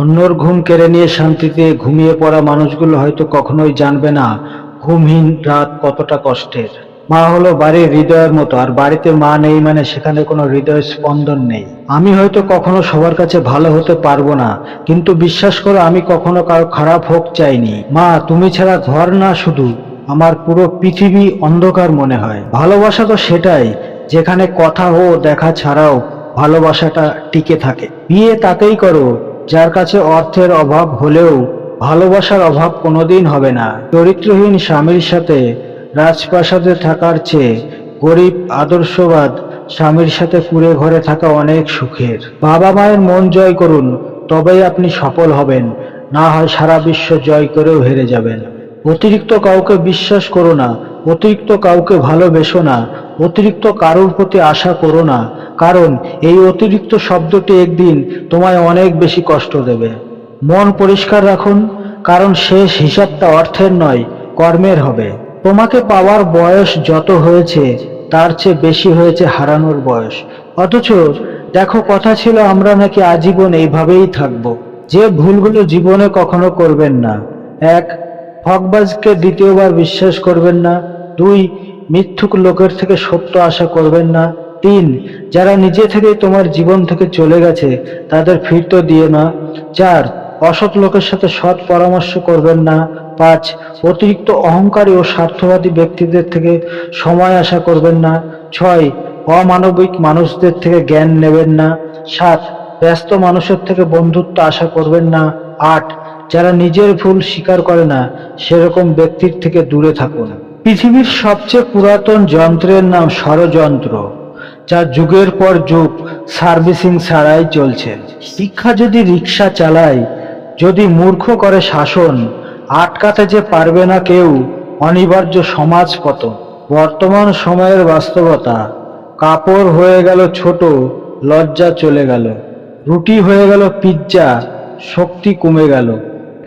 অন্যর ঘুম কেড়ে নিয়ে শান্তিতে ঘুমিয়ে পড়া মানুষগুলো হয়তো কখনোই জানবে না ঘুমহীন রাত কতটা কষ্টের। মা হলো বাড়ির হৃদয়ের মতো, আর বাড়িতে মা নেই মানে সেখানে কোনো হৃদয় স্পন্দন নেই। আমি হয়তো কখনো সবার কাছে ভালো হতে পারব না, কিন্তু বিশ্বাস করো আমি কখনো কারও খারাপ হোক চাইনি। মা, তুমি ছাড়া ঘর না শুধু, আমার পুরো পৃথিবী অন্ধকার মনে হয়। ভালোবাসা তো সেটাই, যেখানে কথা ও দেখা ছাড়াও ভালোবাসাটা টিকে থাকে। বিয়ে তাকেই করো যার কাছে অর্থের অভাব হলেও ভালোবাসার অভাব কোনোদিন হবে না। চরিত্রহীন স্বামীর সাথে রাজপ্রাসাদে থাকার চেয়ে গরিব, আদর্শবাদ স্বামীর সাথে কুড়ে ঘরে থাকা অনেক সুখের। বাবা মায়ের মন জয় করুন, তবেই আপনি সফল হবেন, না হয় সারা বিশ্ব জয় করেও হেরে যাবেন। অতিরিক্ত কাউকে বিশ্বাস করো না, অতিরিক্ত কাউকে ভালোবেসো না, অতিরিক্ত কারোর প্রতি আশা করো না কারণ এই অতিরিক্ত শব্দটি একদিন তোমায় অনেক বেশি কষ্ট দেবে। মন পরিষ্কার রাখুন, কারণ শেষ হিসাবটা অর্থের নয়, কর্মের হবে। তোমাকে পাওয়ার বয়স যত হয়েছে, তার চেয়ে বেশি হয়েছে হারানোর বয়স। অথচ দেখো কথা ছিল, আমরা নাকি আজীবন এইভাবেই থাকব। যে ভুলগুলো জীবনে কখনো করবেন না। এক, হকবাজকে দ্বিতীয়বার বিশ্বাস করবেন না। দুই, মিথ্যুক লোকের থেকে সত্য আশা করবেন না। তিন যারা নিজে থেকেই তোমার জীবন থেকে চলে গেছে, তাদের ফিরতে দিয়ে না। চার অসৎ লোকের সাথে সৎ পরামর্শ করবেন না, পাঁচ, অতিরিক্ত অহংকারী ও স্বার্থবাদী ব্যক্তিদের থেকে সময় আশা করবেন না। ছয়, অমানবিক মানুষদের থেকে জ্ঞান নেবেন না। সাত, ব্যস্ত মানুষের থেকে বন্ধুত্ব আশা করবেন না। আট, যারা নিজের ভুল স্বীকার করে না, সেরকম ব্যক্তির থেকে দূরে থাকুন। পৃথিবীর সবচেয়ে পুরাতন যন্ত্রের নাম ষড়যন্ত্র। যা যুগের পর যুগ সার্ভিসিং ছাড়াই চলছে। শিক্ষা যদি রিক্সা চালায়, যদি মূর্খ করে শাসন, আটকাতে যে পারবে না কেউ, অনিবার্য সমাজ পতন বর্তমান সময়ের বাস্তবতা, কাপড় হয়ে গেল ছোট, লজ্জা চলে গেল। রুটি হয়ে গেল পিৎজা শক্তি কমে গেল।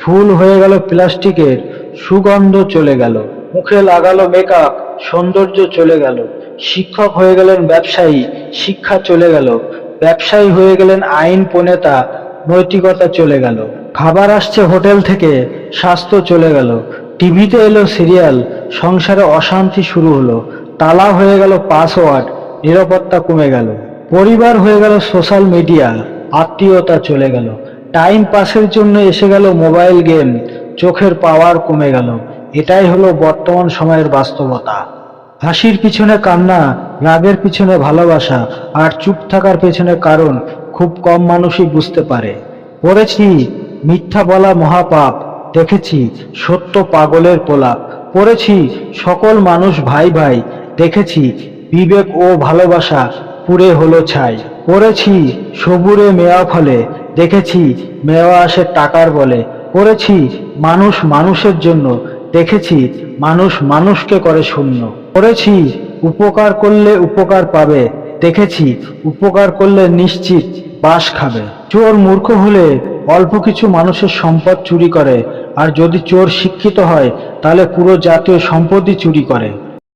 ফুল হয়ে গেল প্লাস্টিকের, সুগন্ধ চলে গেল। মুখে লাগালো মেকআপ সৌন্দর্য চলে গেল। শিক্ষক হয়ে গেলেন ব্যবসায়ী, শিক্ষা চলে গেল। ব্যবসায়ী হয়ে গেলেন আইন প্রণেতা, নৈতিকতা চলে গেল। খাবার আসছে হোটেল থেকে, স্বাস্থ্য চলে গেল। টিভিতে এলো সিরিয়াল, সংসারে অশান্তি শুরু হলো। তালা হয়ে গেল পাসওয়ার্ড নিরাপত্তা কমে গেল। পরিবার হয়ে গেল সোশ্যাল মিডিয়া আত্মীয়তা চলে গেল। টাইম পাসের জন্য এসে গেল মোবাইল গেম চোখের পাওয়ার কমে গেল। এটাই হলো বর্তমান সময়ের বাস্তবতা। হাসির পিছনে কান্না, রাগের পিছনে ভালোবাসা আর চুপ থাকার পেছনে কারণ খুব কম মানুষই বুঝতে পারে। পড়েছি, মিথ্যা বলা মহাপাপ, দেখেছি সত্য পাগলের পোলাপ, পড়েছি সকল মানুষ ভাই ভাই, দেখেছি বিবেক ও ভালোবাসা পুরে হলো ছাই। পড়েছি সবুরে মেয়া ফলে, দেখেছি মেওয়া আসে টাকার বলে, পড়েছি মানুষ মানুষের জন্য দেখেছি মানুষ মানুষকে করে শূন্য। করেছি, উপকার করলে উপকার পাবে। দেখেছি, উপকার করলে নিশ্চিত বাস খাবে। চোর মূর্খ হলে অল্প কিছু মানুষের সম্পদ চুরি করে। আর যদি চোর শিক্ষিত হয়, তাহলে পুরো জাতীয় সম্পদই চুরি করে।